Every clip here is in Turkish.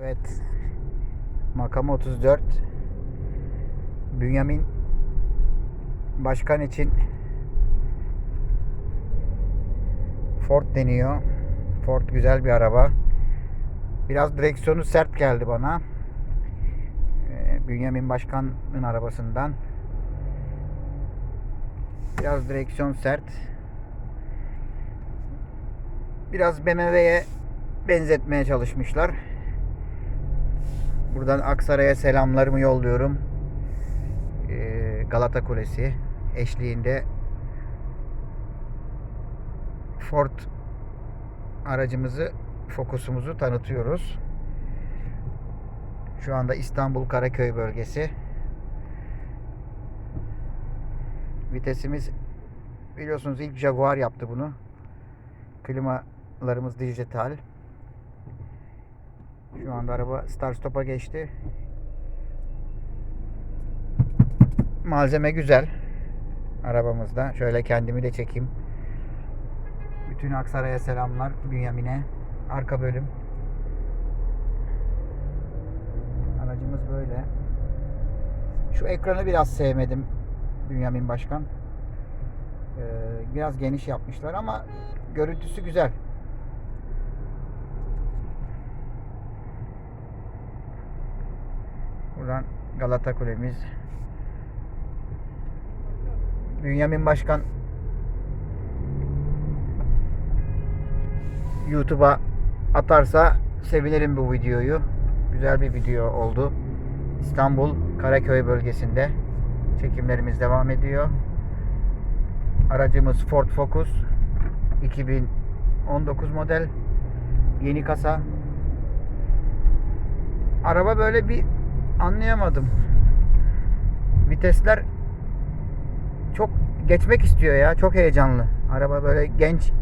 Evet. Makam 34. Bünyamin Başkan için Ford deniyor. Ford güzel bir araba. Biraz direksiyonu sert geldi bana. Ee, Bünyamin Başkan'ın arabasından. Biraz direksiyon sert. Biraz BMW'ye benzetmeye çalışmışlar. Buradan Aksaray'a selamlarımı yolluyorum. Ee, Galata Kulesi eşliğinde Ford aracımızı, Focus'umuzu tanıtıyoruz. Şu anda İstanbul Karaköy bölgesi. Vitesimiz biliyorsunuz ilk Jaguar yaptı bunu. Klimalarımız dijital. Anda araba start stop'a geçti. Malzeme güzel. Arabamızda. Şöyle kendimi de çekeyim. Bütün Aksaray'a selamlar. Bünyamin'e. Arka bölüm. Aracımız böyle. Şu ekranı biraz sevmedim. Bünyamin Başkan. Ee, biraz geniş yapmışlar ama görüntüsü güzel. Buradan Galata Kulemiz. Bünyamin Başkan YouTube'a atarsa sevinirim bu videoyu. Güzel bir video oldu. İstanbul Karaköy bölgesinde çekimlerimiz devam ediyor. Aracımız Ford Focus 2019 model yeni kasa. Araba böyle bir anlayamadım. Vitesler çok geçmek istiyor ya. Çok heyecanlı. Araba böyle genç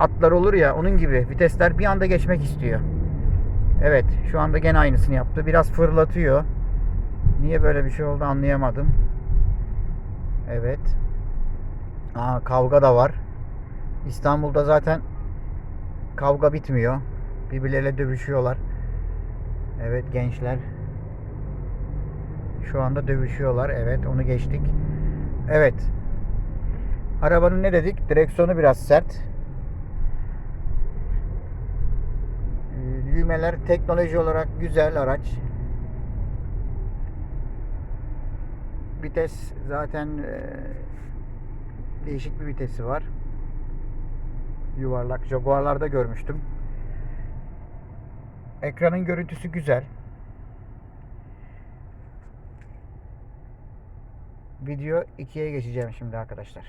atlar olur ya onun gibi vitesler bir anda geçmek istiyor. Evet şu anda gene aynısını yaptı. Biraz fırlatıyor. Niye böyle bir şey oldu anlayamadım. Evet. Aa, kavga da var. İstanbul'da zaten kavga bitmiyor. Birbirleriyle dövüşüyorlar. Evet gençler. Şu anda dövüşüyorlar. Evet onu geçtik. Evet. Arabanın ne dedik? Direksiyonu biraz sert. Ee, Düğmeler teknoloji olarak güzel araç. Vites zaten e, değişik bir vitesi var. Yuvarlak. Jaguar'larda görmüştüm. Ekranın görüntüsü güzel. Video 2'ye geçeceğim şimdi arkadaşlar.